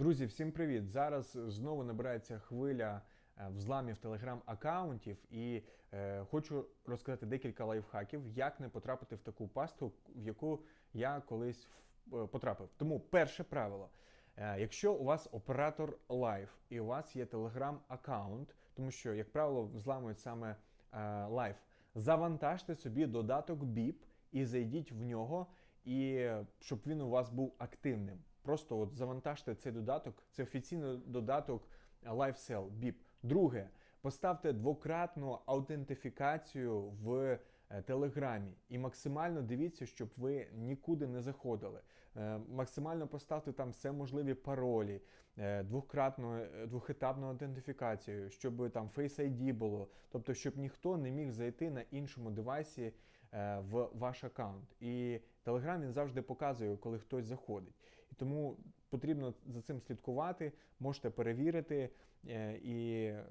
Друзі, всім привіт! Зараз знову набирається хвиля е, взламів телеграм-аккаунтів, і е, хочу розказати декілька лайфхаків, як не потрапити в таку пасту, в яку я колись е, потрапив. Тому перше правило. Е, Якщо у вас оператор Live і у вас є телеграм-аккаунт, тому що, як правило, взламують саме е, завантажте собі додаток BIP і зайдіть в нього, і щоб він у вас був активним. Просто от завантажте цей додаток, це офіційний додаток LiveSell BIP. Друге, поставте двократну аутентифікацію в е, Телеграмі і максимально дивіться, щоб ви нікуди не заходили. Е, Максимально поставте там все можливі паролі, е, двократну е, двохетапну аутентифікацію, щоб там Face ID було, тобто, щоб ніхто не міг зайти на іншому девайсі е, в ваш аккаунт. І Telegram він завжди показує, коли хтось заходить. І тому потрібно за цим слідкувати, можете перевірити, е, і е,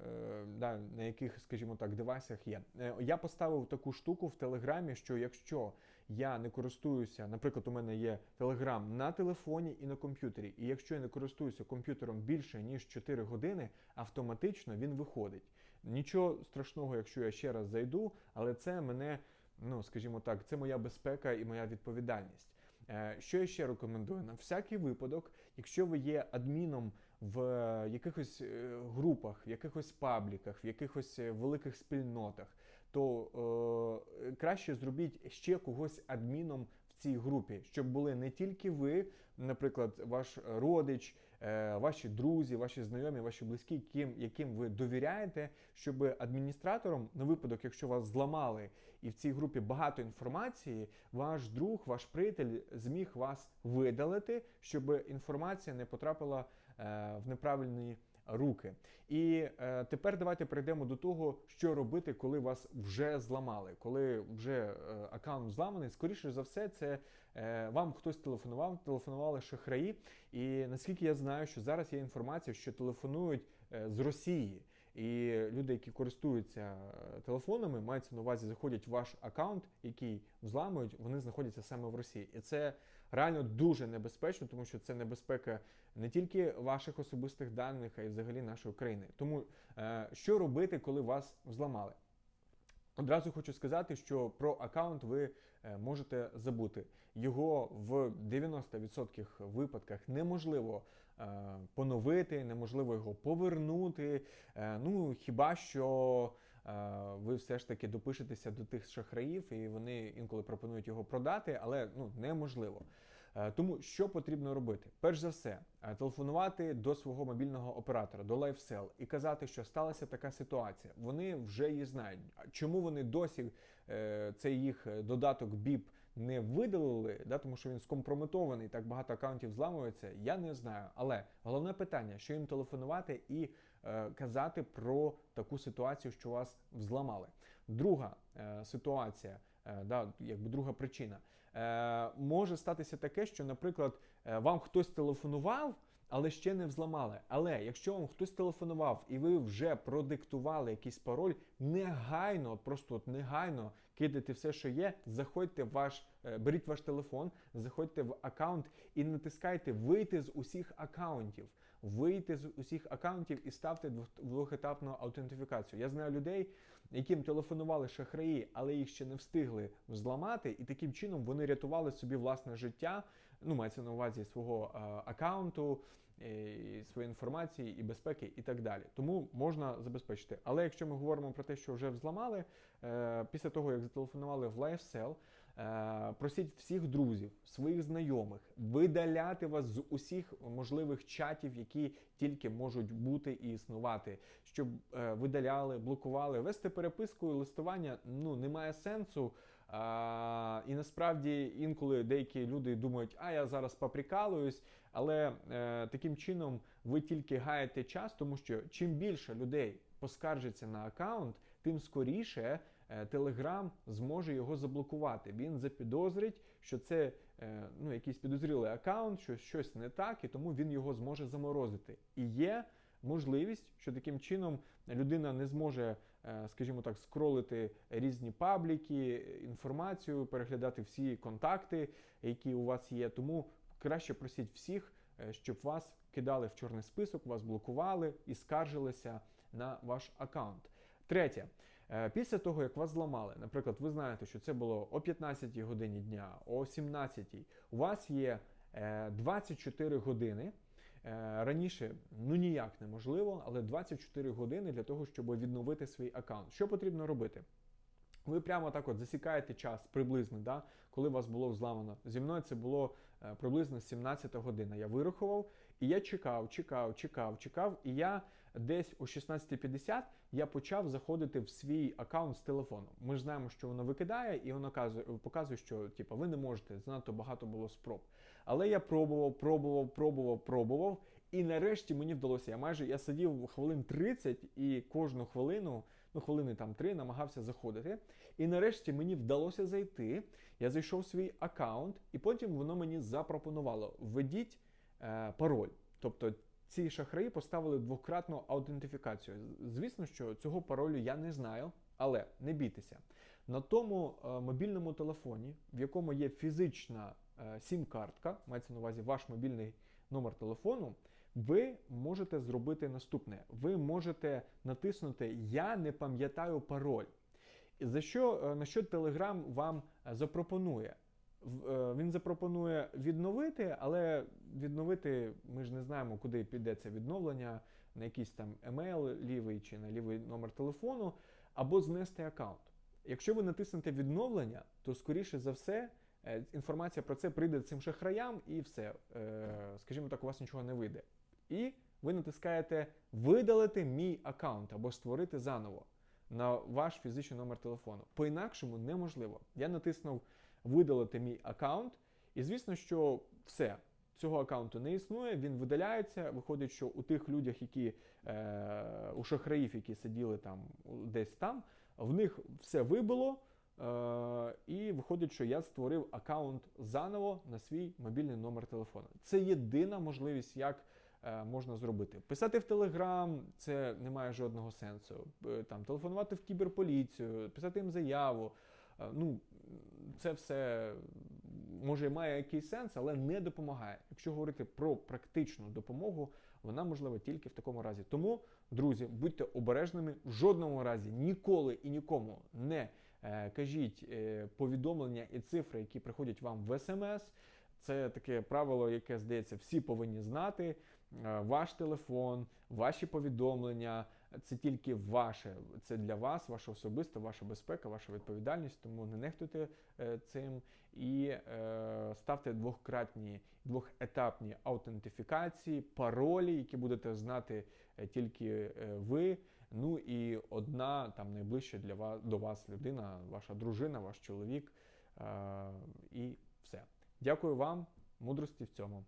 да, на яких, скажімо так, девайсах є. Е, Я поставив таку штуку в Телеграмі, що якщо я не користуюся, наприклад, у мене є Телеграм на телефоні і на комп'ютері, і якщо я не користуюся комп'ютером більше ніж 4 години, автоматично він виходить. Нічого страшного, якщо я ще раз зайду, але це мене ну, скажімо так, це моя безпека і моя відповідальність. Е, Що я ще рекомендую? На всякий випадок, якщо ви є адміном в е, якихось е, групах, в якихось пабліках, в якихось великих спільнотах, то е, краще зробіть ще когось адміном цій групі, щоб були не тільки ви, наприклад, ваш родич, е, ваші друзі, ваші знайомі, ваші близькі, яким, яким ви довіряєте, щоб адміністратором, на випадок, якщо вас зламали, і в цій групі багато інформації, ваш друг, ваш приятель зміг вас видалити, щоб інформація не потрапила е, в неправильні руки. І е, тепер давайте перейдемо до того, що робити, коли вас вже зламали, коли вже е, аккаунт зламаний. Скоріше за все, це е, вам хтось телефонував, телефонували шахраї. І наскільки я знаю, що зараз є інформація, що телефонують е, з Росії. І люди, які користуються е, телефонами, мається на увазі, заходять в ваш аккаунт, який взламують, вони знаходяться саме в Росії. І це реально дуже небезпечно, тому що це небезпека не тільки ваших особистих даних, а й взагалі нашої країни. Тому е, що робити, коли вас взламали? Одразу хочу сказати, що про аккаунт ви е, можете забути. Його в 90% випадках неможливо е, поновити, неможливо його повернути. Ну хіба що ви все ж таки допишетеся до тих шахраїв, і вони інколи пропонують його продати, але ну неможливо. Е, Тому що потрібно робити? Перш за все, е, телефонувати до свого мобільного оператора, до LifeSell і казати, що сталася така ситуація. Вони вже її знають. Чому вони досі е, цей їх е, додаток BIP не видалили, да, тому що він скомпрометований, так багато аккаунтів зламується, я не знаю. Але головне питання, що їм телефонувати і е, казати про таку ситуацію, що вас взламали. Друга е, ситуація. Е, Да, якби друга причина. Е, може статися таке, що, наприклад, е, вам хтось телефонував, але ще не взламали. Але якщо вам хтось телефонував і ви вже продиктували якийсь пароль, негайно, просто от негайно кидайте все, що є, заходьте в ваш, е, беріть ваш телефон, заходьте в аккаунт і натискайте вийти з усіх аккаунтів. Вийти з усіх аккаунтів і ставте двох- двохетапну аутентифікацію. Я знаю людей, яким телефонували шахраї, але їх ще не встигли зламати, і таким чином вони рятували собі власне життя. Ну, мається на увазі свого е, аккаунту, своєї інформації і безпеки, і так далі. Тому можна забезпечити. Але якщо ми говоримо про те, що вже взламали, е, після того як зателефонували в LifeSell, е, просіть всіх друзів, своїх знайомих видаляти вас з усіх можливих чатів, які тільки можуть бути і існувати, щоб е, видаляли, блокували, вести переписку і листування ну немає сенсу. А, і насправді інколи деякі люди думають, а я зараз поприкалуюсь, але е, таким чином ви тільки гаєте час, тому що чим більше людей поскаржиться на аккаунт, тим скоріше Telegram зможе його заблокувати. Він запідозрить, що це е, ну, якийсь підозрілий аккаунт, що щось не так, і тому він його зможе заморозити. І є можливість, що таким чином людина не зможе, скажімо так, скролити різні пабліки, інформацію, переглядати всі контакти, які у вас є. Тому краще просіть всіх е, щоб вас кидали в чорний список, вас блокували і скаржилися на ваш аккаунт. Третє. Е, Після того, як вас зламали, наприклад, ви знаєте, що це було о 15 годині дня, о 17, у вас є е, 24 години. Е, Раніше ну ніяк неможливо, але 24 години для того, щоб відновити свій аккаунт. Що потрібно робити? Ви прямо так от засікаєте час приблизно, да, коли вас було взламано. Зі мною це було е, приблизно 17 година. Я вирахував, і я чекав, чекав, чекав, чекав. І я десь о 16.50 я почав заходити в свій аккаунт з телефону. Ми ж знаємо, що воно викидає, і воно показує, що типу, ви не можете, занадто багато було спроб. Але я пробував, пробував, пробував, пробував. І нарешті мені вдалося. Я майже я сидів хвилин 30 і кожну хвилину, ну хвилини там 3, намагався заходити. І нарешті мені вдалося зайти. Я зайшов в свій аккаунт, і потім воно мені запропонувало: введіть е, пароль. Тобто ці шахраї поставили двократну аутентифікацію. Звісно, що цього паролю я не знаю, але не бійтеся. На тому е, мобільному телефоні, в якому є фізична е, сім-картка, мається на увазі ваш мобільний номер телефону, ви можете зробити наступне: ви можете натиснути Я не пам'ятаю пароль. За що е, на що Telegram вам запропонує? Е, Він запропонує відновити, але відновити ми ж не знаємо, куди піде це відновлення, на якийсь там емейл лівий чи на лівий номер телефону, або знести аккаунт. Якщо ви натиснете відновлення, то скоріше за все е, інформація про це прийде цим шахраям, і все, Е, скажімо так, у вас нічого не вийде. І ви натискаєте видалити мій аккаунт або створити заново на ваш фізичний номер телефону. По-інакшому неможливо. Я натиснув видалити мій аккаунт, і звісно, що все. Цього аккаунту не існує, він видаляється. Виходить, що у тих людях, які е, у шахраїв, які сиділи там десь там, в них все вибило. Е, і виходить, що я створив аккаунт заново на свій мобільний номер телефону. Це єдина можливість, як е, можна зробити. Писати в Телеграм це не має жодного сенсу. Е, Там телефонувати в кіберполіцію, писати їм заяву. Е, Ну, це все може має якийсь сенс, але не допомагає. Якщо говорити про практичну допомогу, вона можлива тільки в такому разі. Тому, друзі, будьте обережними в жодному разі ніколи і нікому не е, кажіть е, повідомлення і цифри, які приходять вам в смс. Це таке правило, яке здається, всі повинні знати. Ваш телефон, ваші повідомлення це тільки ваше. Це для вас, ваша особиста, ваша безпека, ваша відповідальність. Тому не нехтуйте е, цим і е, ставте двократні, двохетапні аутентифікації, паролі, які будете знати е, тільки е, ви. Ну і одна там найближча для вас до вас людина, ваша дружина, ваш чоловік. Е, і все. Дякую вам, мудрості в цьому.